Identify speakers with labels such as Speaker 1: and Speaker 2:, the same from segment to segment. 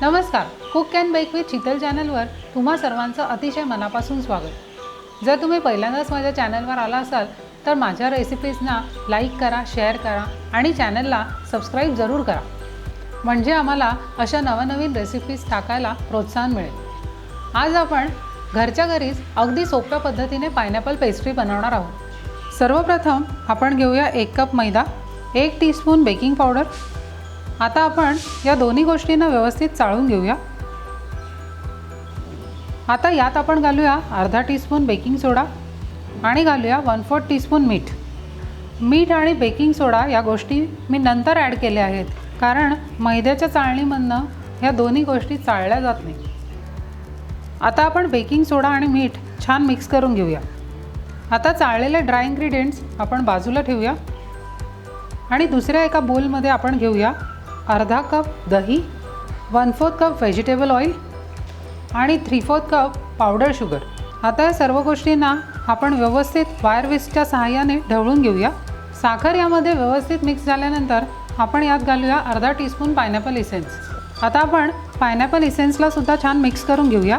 Speaker 1: नमस्कार. Cook can bake with Sheetal चॅनलवर तुम्हा सर्वांचं अतिशय मनापासून स्वागत. जर तुम्ही पहिल्यांदाच माझ्या चॅनलवर आला असाल तर माझ्या रेसिपीजना लाईक करा शेअर करा आणि चॅनलला सबस्क्राईब जरूर करा. म्हणजे आम्हाला अशा नवनवीन रेसिपीज टाकायला प्रोत्साहन मिळेल. आज आपण घरच्या घरीच अगदी सोप्या पद्धतीने पायनॅपल पेस्ट्री बनवणार आहोत. सर्वप्रथम आपण घेऊया एक कप मैदा एक टीस्पून बेकिंग पावडर आता आपण या दोन्ही गोष्टींना व्यवस्थित चाळून घेऊया. आता यात आपण घालूया अर्धा टीस्पून बेकिंग सोडा आणि घालूया वन फोर्थ टीस्पून मीठ मीठ आणि बेकिंग सोडा या गोष्टी मी नंतर ॲड केल्या आहेत कारण मैद्याच्या चाळणीमधनं ह्या दोन्ही गोष्टी चाळल्या जात नाही आता आपण बेकिंग सोडा आणि मीठ छान मिक्स करून घेऊया. आता चाळलेले ड्राय इन्ग्रेडियंट्स आपण बाजूला ठेवूया. आणि दुसऱ्या एका बोलमध्ये आपण घेऊया अर्धा कप दही one fourth cup vegetable oil आणि three fourth cup powder sugar आता या सर्व गोष्टींना आपण व्यवस्थित वायर विस्कच्या सहाय्याने ढवळून घेऊया. साखर यामध्ये व्यवस्थित मिक्स झाल्यानंतर आपण यात घालूया अर्धा टीस्पून पायनॅपल इसेन्स आता आपण पायनॅपल इसेन्सला सुद्धा छान मिक्स करून घेऊया.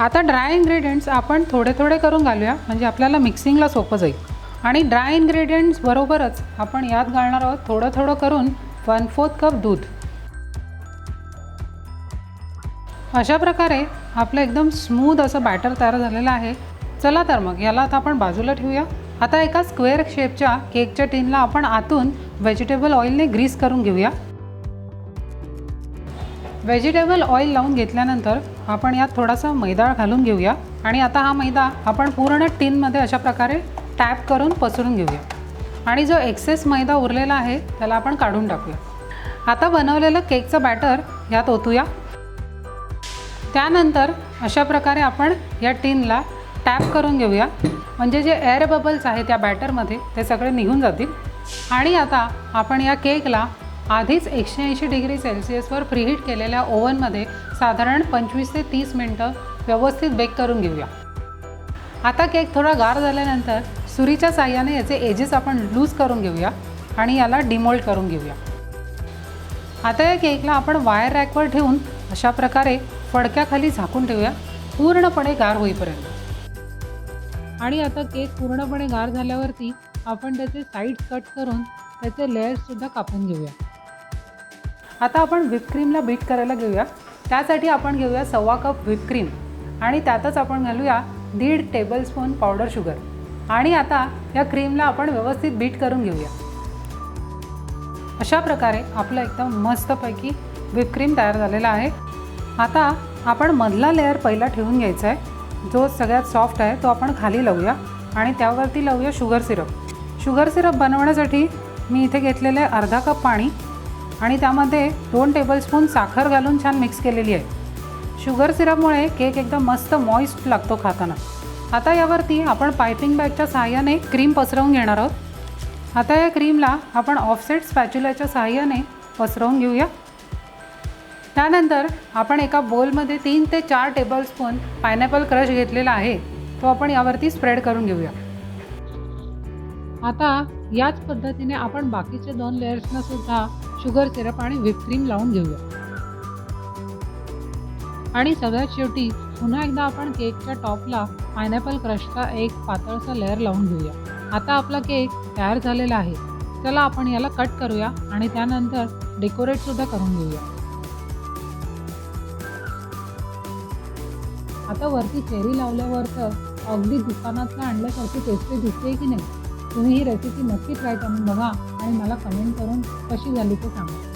Speaker 1: आता ड्राय इन्ग्रेडियंट्स आपण थोडे थोडे करून घालूया म्हणजे आपल्याला मिक्सिंगला सोपं जाईल. आणि ड्राय इन्ग्रेडियंट्स बरोबरच आपण यात घालणार आहोत थोडं थोडं करून वन फोर्थ कप दूध. अशा प्रकारे आपलं एकदम स्मूद असं बॅटर तयार झालेलं आहे. चला तर मग याला आता आपण बाजूला ठेवूया. आता एका स्क्वेअर शेपच्या केकच्या टीनला आपण आतून व्हेजिटेबल ऑइलने ग्रीस करून घेऊया. व्हेजिटेबल ऑइल लावून घेतल्यानंतर आपण यात थोडासा मैदा घालून घेऊया. आणि आता हा मैदा आपण पूर्ण टीनमध्ये अशा प्रकारे टॅप करून पसरून घेऊया. आणि जो एक्सेस मैदा उरलेला आहे त्याला आपण काढून टाकूया. आता बनवलेलं केकचं बॅटर यात ओतूया. त्यानंतर अशा प्रकारे आपण या टीनला टॅप करून घेऊया. म्हणजे जे एअर बबल्स आहेत त्या बॅटरमध्ये ते सगळे निघून जातील. आणि आता आपण या केकला आधीच एकशे ऐंशी डिग्री सेल्सिअसवर प्रीहीट केलेल्या ओव्हनमध्ये साधारण पंचवीस ते तीस मिनटं व्यवस्थित बेक करून घेऊया. आता केक थोडा गार झाल्यानंतर सुरीच्या साह्याने याचे एजेस आपण लूज करून घेऊया आणि याला डिमोल्ड करून घेऊया. आता या केकला आपण वायर रॅकवर ठेवून अशा प्रकारे फडक्याखाली झाकून ठेवूया पूर्णपणे गार होईपर्यंत. आणि आता केक पूर्णपणे गार झाल्यावरती आपण त्याचे साईड कट करून त्याचे लेअर्ससुद्धा कापून घेऊया. आता आपण व्हिपक्रीमला बीट करायला घेऊया. त्यासाठी आपण घेऊया सव्वा कप व्हिपक्रीम आणि त्यातच आपण घालूया दीड टेबलस्पून पावडर शुगर आणि आता या क्रीमला आपण व्यवस्थित बीट करून घेऊया. अशा प्रकारे आपलं एकदम मस्तपैकी व्हिपक्रीम तयार झालेला आहे. आता आपण मधला लेअर पहिला ठेवून घ्यायचा आहे. जो सगळ्यात सॉफ्ट आहे तो आपण खाली लावूया आणि त्यावरती लावूया शुगर सिरप. शुगर सिरप बनवण्यासाठी मी इथे घेतलेलं आहे अर्धा कप पाणी आणि त्यामध्ये दोन टेबलस्पून साखर घालून छान मिक्स केलेली आहे. शुगर सिरपमुळे केक एकदम मस्त मॉइस्ट लागतो खाताना. आता यावरती आपण पायपिंग बॅगच्या सहाय्याने क्रीम पसरवून घेणार आहोत. आता या क्रीमला आपण ऑफसेट स्पॅच्युलाच्या सहाय्याने पसरवून घेऊया. त्यानंतर आपण एका बोलमध्ये तीन ते चार टेबलस्पून पायनॅपल क्रश घेतलेला आहे. तो आपण यावरती स्प्रेड करून घेऊया. आता याच पद्धतीने आपण बाकीचे दोन लेयर्सना सुद्धा शुगर सिरप आणि व्हिपक्रीम लावून घेऊया. आणि सगळ्यात शेवटी पुन्हा एकदा आपण केकच्या टॉपला पायनॅपल क्रशचा एक पातळसा लेअर लावून घेऊया. आता आपला केक तयार झालेला आहे. चला आपण याला कट करूया आणि त्यानंतर डेकोरेटसुद्धा करून घेऊया. आता वरती चेरी लावल्यावर तर अगदी दुकानातनं आणल्यासारखी टेस्टी दिसते की नाही? तुम्ही ही रेसिपी नक्की ट्राय करून बघा आणि मला कमेंट करून कशी झाली ते सांगा.